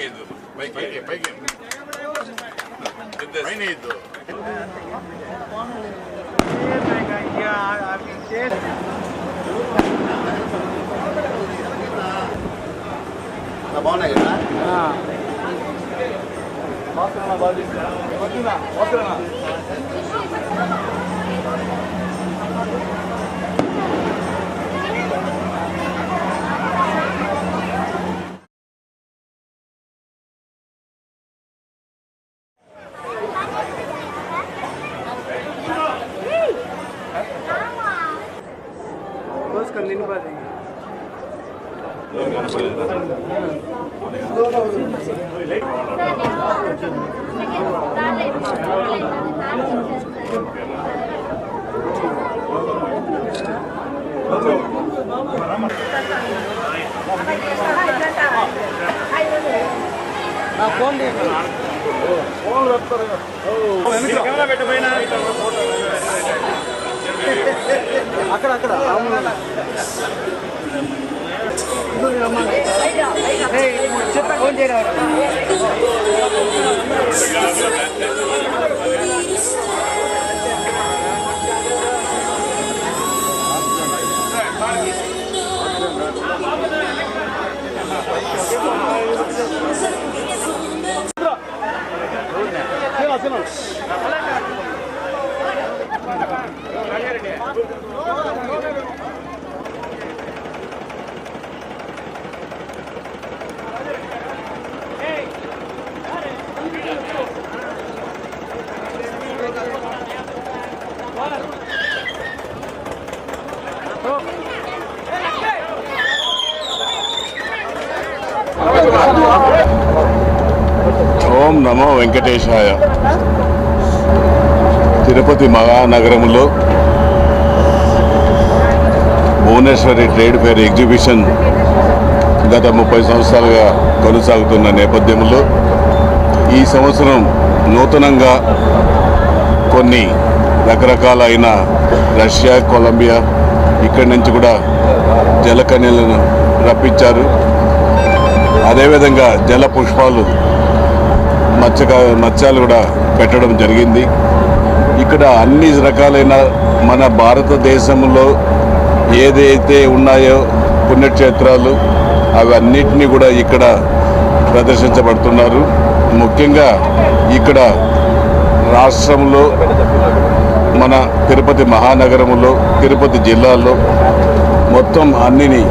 పైకి పైకి పైన ఇద్దు బాగున్నాయి కదా ఫోన్ ఫోన్ పెడతారు కెమెరా పెట్టబోయినా అక్కడ అక్కడ. Hey, వెంకటేశాయ. తిరుపతి మహానగరంలో భువనేశ్వరి ట్రేడ్ ఫేర్ ఎగ్జిబిషన్ గత ముప్పై సంవత్సరాలుగా కొనసాగుతున్న నేపథ్యంలో ఈ సంవత్సరం నూతనంగా కొన్ని రకరకాలైన రష్యా కొలంబియా ఇక్కడి నుంచి కూడా జలకన్యలను రప్పించారు. అదేవిధంగా జల పుష్పాలు మత్స్యక మత్స్యాలు కూడా పెట్టడం జరిగింది. ఇక్కడ అన్ని రకాలైన మన భారతదేశంలో ఏదైతే ఉన్నాయో పుణ్యక్షేత్రాలు అవన్నిటినీ కూడా ఇక్కడ ప్రదర్శించబడుతున్నారు. ముఖ్యంగా ఇక్కడ రాష్ట్రంలో మన తిరుపతి మహానగరంలో తిరుపతి జిల్లాలో మొత్తం అన్నిని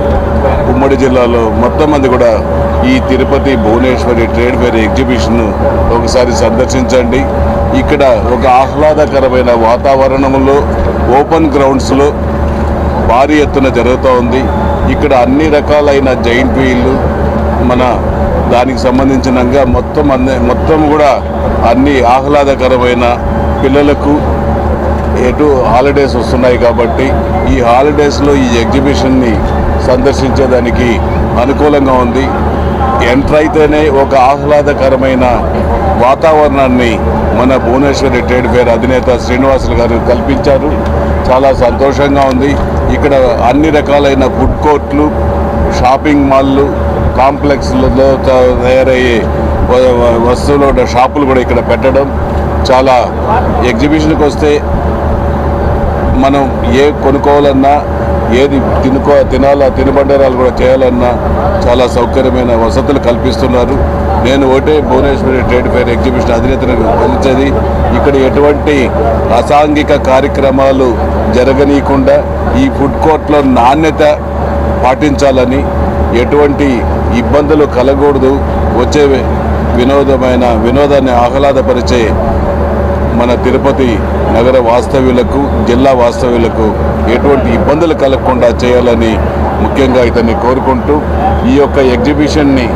ఉమ్మడి జిల్లాలో మొత్తం మంది కూడా ఈ Tirupati Bhuvaneswari trade fair exhibition ఒకసారి సందర్శించండి. ఇక్కడ ఒక ఆహ్లాదకరమైన వాతావరణంలో ఓపెన్ గ్రౌండ్స్లో భారీ ఎత్తున జరుగుతూ ఉంది. ఇక్కడ అన్ని రకాలైన జైంట్ వీళ్ళు మన దానికి సంబంధించినంగా మొత్తం అన్ని మొత్తం కూడా అన్ని ఆహ్లాదకరమైన పిల్లలకు ఎటు హాలిడేస్ వస్తున్నాయి కాబట్టి ఈ హాలిడేస్లో ఈ ఎగ్జిబిషన్ని సందర్శించేదానికి అనుకూలంగా ఉంది. ఎంటర్ అయితేనే ఒక ఆహ్లాదకరమైన వాతావరణాన్ని మన భువనేశ్వరి ట్రేడ్ ఫేర్ అధినేత శ్రీనివాసులు గారు కల్పించారు. చాలా సంతోషంగా ఉంది. ఇక్కడ అన్ని రకాలైన ఫుడ్ కోర్ట్లు షాపింగ్ మాల్లు కాంప్లెక్స్లలో తయారయ్యే వ- వ- వస్తువుల షాపులు కూడా ఇక్కడ పెట్టడం చాలా ఎగ్జిబిషన్కి వస్తే మనం ఏ కొనుక్కోవాలన్నా ఏది తినుకో తినాలా తినుబండారాలు కూడా చేయాలన్నా చాలా సౌకర్యమైన వసతులు కల్పిస్తున్నారు. నేను ఒకటే భువనేశ్వరి ట్రేడ్ ఫెయిర్ ఎగ్జిబిషన్ అధినేతను కలిసేది ఇక్కడ ఎటువంటి అసాంఘిక కార్యక్రమాలు జరగనీయకుండా ఈ ఫుడ్ కోర్ట్లో నాణ్యత పాటించాలని ఎటువంటి ఇబ్బందులు కలగకూడదు. వచ్చే వినోదమైన వినోదాన్ని ఆహ్లాదపరిచే మన తిరుపతి నగర వాస్తవ్యులకు జిల్లా వాస్తవ్యులకు ఎటువంటి ఇబ్బందులు కలగకుండా చేయాలని ముఖ్యంగా ఇతన్ని కోరుకుంటూ ఈ యొక్క ఎగ్జిబిషన్ని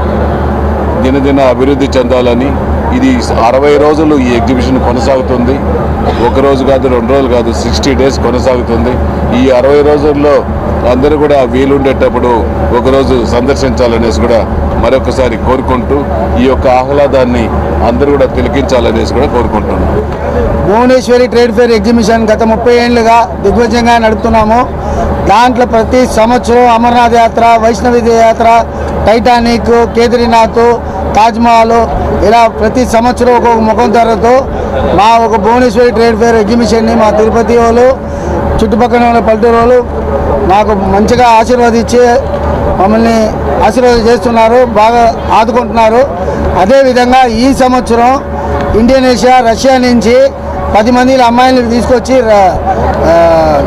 దినదిన అభివృద్ధి చెందాలని ఇది అరవై రోజులు ఈ ఎగ్జిబిషన్ కొనసాగుతుంది. ఒక రోజు కాదు రెండు రోజులు కాదు సిక్స్టీ డేస్ కొనసాగుతుంది. ఈ అరవై రోజుల్లో అందరూ కూడా వీలుండేటప్పుడు ఒకరోజు సందర్శించాలనేసి కూడా మరొకసారి కోరుకుంటూ ఈ యొక్క ఆహ్లాదాన్ని అందరూ కూడా తిలకించాలనేసి కూడా కోరుకుంటున్నాను భువనేశ్వరి ట్రేడ్ ఫేర్ ఎగ్జిబిషన్ గత ముప్పై ఏళ్ళుగా దిగ్విజయంగా నడుపుతున్నాము. దాంట్లో ప్రతి సంవత్సరం అమర్నాథ్ యాత్ర వైష్ణవి యాత్ర టైటానిక్ కేదరినాథ్ తాజ్మహల్ ఇలా ప్రతి సంవత్సరం ఒక్కొక్క ముఖం ధరతో మా ఒక భువనేశ్వరి ట్రేడ్ ఫేర్ ఎగ్జిబిషన్ని మా తిరుపతి వాళ్ళు చుట్టుపక్కల ఉన్న పల్లెటూరు వాళ్ళు మాకు మంచిగా ఆశీర్వాదించి మమ్మల్ని ఆశీర్వాదం చేస్తున్నారు బాగా ఆదుకుంటున్నారు. అదేవిధంగా ఈ సంవత్సరం ఇండోనేషియా రష్యా నుంచి పది మంది అమ్మాయిలను తీసుకొచ్చి ర-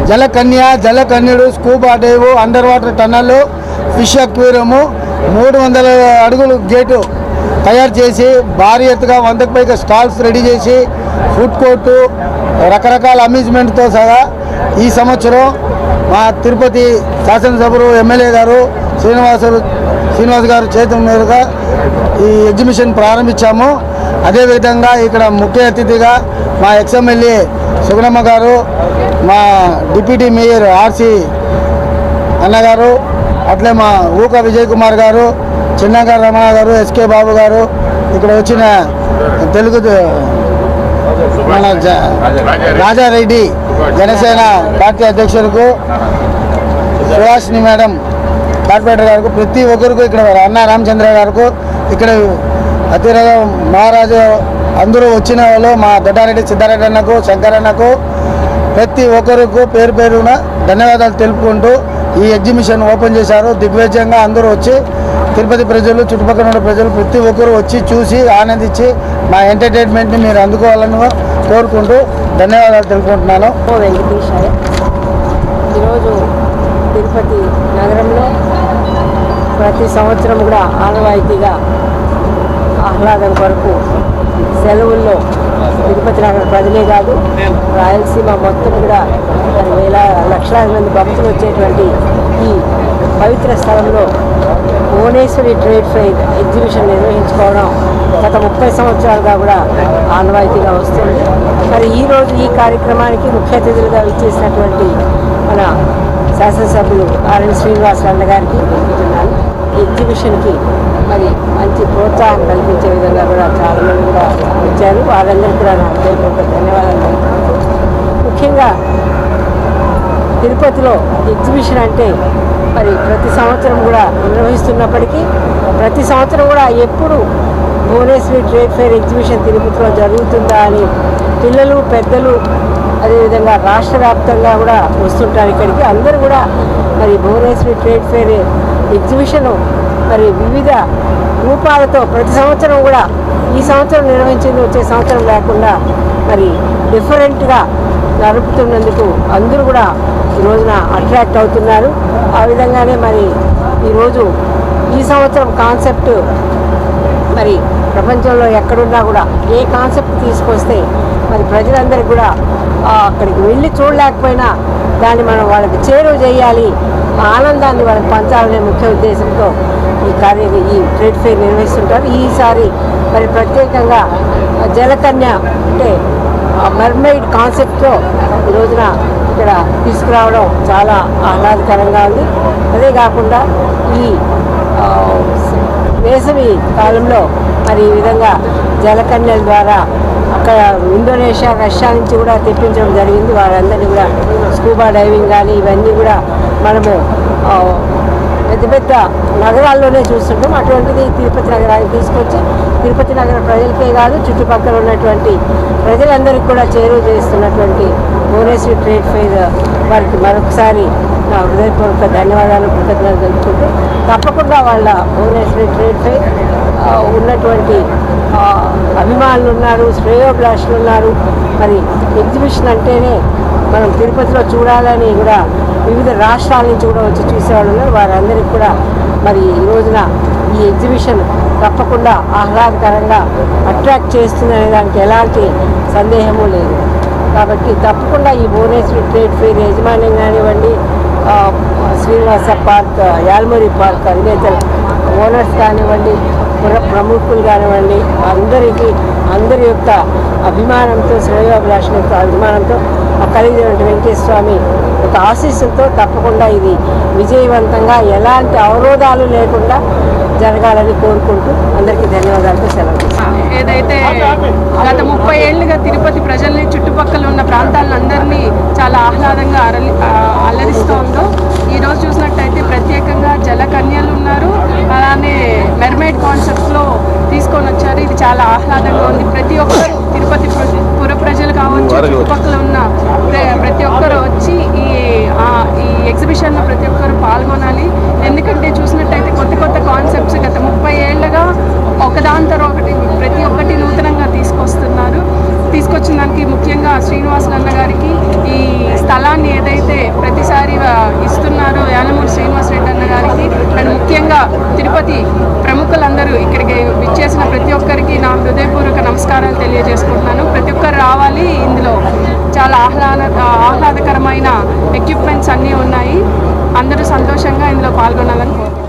జలకన్య జలకన్యుడు scuba dive under water tunnel fish aquarium మూడు వందల అడుగులు గేటు తయారు చేసి భారీ ఎత్తుగా వందకు పైగా స్టాల్స్ రెడీ చేసి ఫుడ్ కోర్టు రకరకాల అమ్యూజ్మెంట్తో సహా ఈ సంవత్సరం మా తిరుపతి శాసనసభ్యులు ఎమ్మెల్యే గారు శ్రీనివాసులు శ్రీనివాస్ గారు చేతుల మీదుగా ఈ ఎగ్జిబిషన్ ప్రారంభించాము. అదేవిధంగా ఇక్కడ ముఖ్య అతిథిగా మా ఎక్స్ఎమ్మెల్యే సుగణమ్మ గారు మా డిప్యూటీ మేయర్ ఆర్సి అన్నగారు అట్లే మా ఊక విజయ్ కుమార్ గారు చిన్నగారు రమణ గారు ఎస్కే బాబు గారు ఇక్కడ వచ్చిన తెలుగు మన రాజారెడ్డి జనసేన పార్టీ అధ్యక్షులకు సుహాసిని మేడం కార్పొరేటర్ గారికి ప్రతి ఒక్కరికి ఇక్కడ అన్న రామచంద్ర గారికి ఇక్కడ అతిరథ మహారాజు అందరూ వచ్చిన వాళ్ళు మా దొడ్డారెడ్డి సిద్ధారెడ్డి అన్నకు శంకరన్నకు ప్రతి ఒక్కరికి పేరు పేరున ధన్యవాదాలు తెలుపుకుంటూ ఈ ఎగ్జిబిషన్ ఓపెన్ చేశారు. దిగ్విజయంగా అందరూ వచ్చి తిరుపతి ప్రజలు చుట్టుపక్కల ఉన్న ప్రజలు ప్రతి ఒక్కరు వచ్చి చూసి ఆనందించి మా ఎంటర్టైన్మెంట్ని మీరు అందుకోవాలని కోరుకుంటూ ధన్యవాదాలు తెలుపుకుంటున్నాను. ఓ వెంకటేశాయ ఈరోజు తిరుపతి నగరంలో ప్రతి సంవత్సరం కూడా ఆనవాయితీగా ఆహ్లాదం కొరకు సెలవుల్లో తిరుపతి నగర ప్రజలే కాదు రాయలసీమ మొత్తం కూడా మరి వేల లక్షలాది మంది భక్తులు వచ్చేటువంటి ఈ పవిత్ర స్థలంలో భువనేశ్వరి ట్రేడ్ ఫెయిర్ ఎగ్జిబిషన్ నిర్వహించుకోవడం గత ముప్పై సంవత్సరాలుగా కూడా ఆనవాయితీగా వస్తుంది. మరి ఈరోజు ఈ కార్యక్రమానికి ముఖ్య అతిథులుగా ఇచ్చేసినటువంటి మన శాసనసభ్యులు ఆర్ఎన్ శ్రీనివాస్ గారికి ఎగ్జిబిషన్కి మరి మంచి ప్రోత్సాహం కల్పించే విధంగా కూడా చాలామంది కూడా వచ్చారు. వారందరికీ కూడా నా హృదయపూర్వక ధన్యవాదాలు ముఖ్యంగా తిరుపతిలో ఎగ్జిబిషన్ అంటే మరి ప్రతి సంవత్సరం కూడా నిర్వహిస్తున్నప్పటికీ ప్రతి సంవత్సరం కూడా ఎప్పుడు భువనేశ్వరి ట్రేడ్ ఫెయిర్ ఎగ్జిబిషన్ తిరుపతిలో జరుగుతుందా అని పిల్లలు పెద్దలు అదేవిధంగా రాష్ట్ర వ్యాప్తంగా కూడా వస్తుంటారు ఇక్కడికి. అందరూ కూడా మరి భువనేశ్వరి ట్రేడ్ ఫెయిర్ ఎగ్జిబిషన్ మరి వివిధ రూపాలతో ప్రతి సంవత్సరం కూడా ఈ సంవత్సరం నిర్వహించింది వచ్చే సంవత్సరం లేకుండా మరి డిఫరెంట్గా నడుపుతున్నందుకు అందరూ కూడా ఈ రోజున అట్రాక్ట్ అవుతున్నారు. ఆ విధంగానే మరి ఈరోజు ఈ సంవత్సరం కాన్సెప్ట్ మరి ప్రపంచంలో ఎక్కడున్నా కూడా ఏ కాన్సెప్ట్ తీసుకొస్తే మరి ప్రజలందరికీ కూడా అక్కడికి వెళ్ళి చూడలేకపోయినా దాన్ని మనం వాళ్ళకి చేరువ చేయాలి ఆనందాన్ని వాళ్ళకి పంచాలనే ముఖ్య ఉద్దేశంతో ఈ కార్య ఈ ట్రేడ్ ఫెయిర్ నిర్వహిస్తుంటారు. ఈసారి మరి ప్రత్యేకంగా జలకన్య అంటే మర్మైడ్ కాన్సెప్ట్తో ఈ రోజున ఇక్కడ తీసుకురావడం చాలా ఆహ్లాదకరంగా ఉంది. అదే కాకుండా ఈ వేసవి కాలంలో మరి ఈ విధంగా జలకన్యల ద్వారా అక్కడ ఇండోనేషియా రష్యా నుంచి కూడా తెప్పించడం జరిగింది. వారందరినీ కూడా స్కూబా డైవింగ్ కానీ ఇవన్నీ కూడా మనము పెద్ద పెద్ద నగరాల్లోనే చూస్తుంటాం. అటువంటిది తిరుపతి నగరానికి తీసుకొచ్చి తిరుపతి నగర ప్రజలకే కాదు చుట్టుపక్కల ఉన్నటువంటి ప్రజలందరికీ కూడా చేరువ చేస్తున్నటువంటి భువనేశ్వరి ట్రేడ్ ఫెయిర్ వారికి మరొకసారి నా హృదయపూర్వక ధన్యవాదాలు కృతజ్ఞతలు తెలుపుకుంటూ తప్పకుండా వాళ్ళ భువనేశ్వరి ట్రేడ్ ఫెయిర్ ఉన్నటువంటి అభిమానులు ఉన్నారు శ్రేయోభిలాషులు ఉన్నారు. మరి ఎగ్జిబిషన్ అంటేనే మనం తిరుపతిలో చూడాలని కూడా వివిధ రాష్ట్రాల నుంచి కూడా వచ్చి చూసేవాళ్ళు ఉన్నారు. వారందరికీ కూడా మరి ఈ రోజున ఈ ఎగ్జిబిషన్ తప్పకుండా ఆహ్లాదకరంగా అట్రాక్ట్ చేస్తుందనే దానికి ఎలాంటి సందేహము లేదు. కాబట్టి తప్పకుండా ఈ భువనేశ్వరి ట్రేడ్ ఫెయిర్ యజమాన్యం కానివ్వండి శ్రీనివాస పార్క్ యాల్మూరి పార్క్ అధినేతలు ఓనర్స్ కానివ్వండి పుర ప్రముఖులు కానివ్వండి అందరికీ అందరి యొక్క అభిమానంతో శ్రేయోభిలాషణ యొక్క అభిమానంతో ఆ కలిగినటువంటి వెంకటేశ్వర స్వామి ఒక ఆశీస్సులతో తప్పకుండా ఇది విజయవంతంగా ఎలాంటి అవరోధాలు లేకుండా జరగాలని కోరుకుంటూ అందరికీ ధన్యవాదాలతో సెలవు ఏదైతే గత ముప్పై ఏళ్ళుగా తిరుపతి ప్రజల్ని చుట్టుపక్కల ఉన్న ప్రాంతాలందరినీ చాలా ఆహ్లాదంగా అరలి అలరిస్తోందో ఈరోజు ఈ రోజు చూసినట్టయితే ప్రత్యేకంగా జలకన్యలు ఉన్నారు. అలానే మెర్మేడ్ కాన్సెప్ట్లో తీసుకొని వచ్చారు ఇది చాలా ఆహ్లాదంగా ఉంది. ప్రతి ఒక్కరు తిరుపతి ప్రజలు కావచ్చు చుట్టుపక్కల ఉన్న ప్ర- ప్రతి ఒక్కరు వచ్చి ఈ ఈ ఎగ్జిబిషన్లో ప్రతి ఒక్కరు పాల్గొనాలి. ఎందుకంటే చూసినట్టయితే కొత్త కొత్త కాన్సెప్ట్స్ గత ముప్పై ఏళ్ళగా ఒకదాని తర్వాత ఒకటి ప్రతి ఒక్కటి నూతనంగా తీసుకొస్తున్నారు. తీసుకొచ్చిన దానికి ముఖ్యంగా శ్రీనివాసులు అన్న గారికి ఈ స్థలాన్ని ఏదైతే ప్రతిసారి ఆ, ఇస్తున్నారో యానమూరి శ్రీనివాస్ రెడ్డి అన్న గారికి అండ్ ముఖ్యంగా తిరుపతి ప్రముఖులందరూ ఇక్కడికి విచ్చేసిన ప్రతి ఒక్కరికి నా హృదయపూర్వక నమస్కారాలు తెలియజేసుకుంటున్నాను. ప్రతి ఒక్కరు రావాలి. ఇందులో చాలా ఆహ్లాద ఆహ్లాదకరమైన ఎక్విప్మెంట్స్ అన్నీ ఉన్నాయి. అందరూ సంతోషంగా ఇందులో పాల్గొనాలని కోరుతున్నాను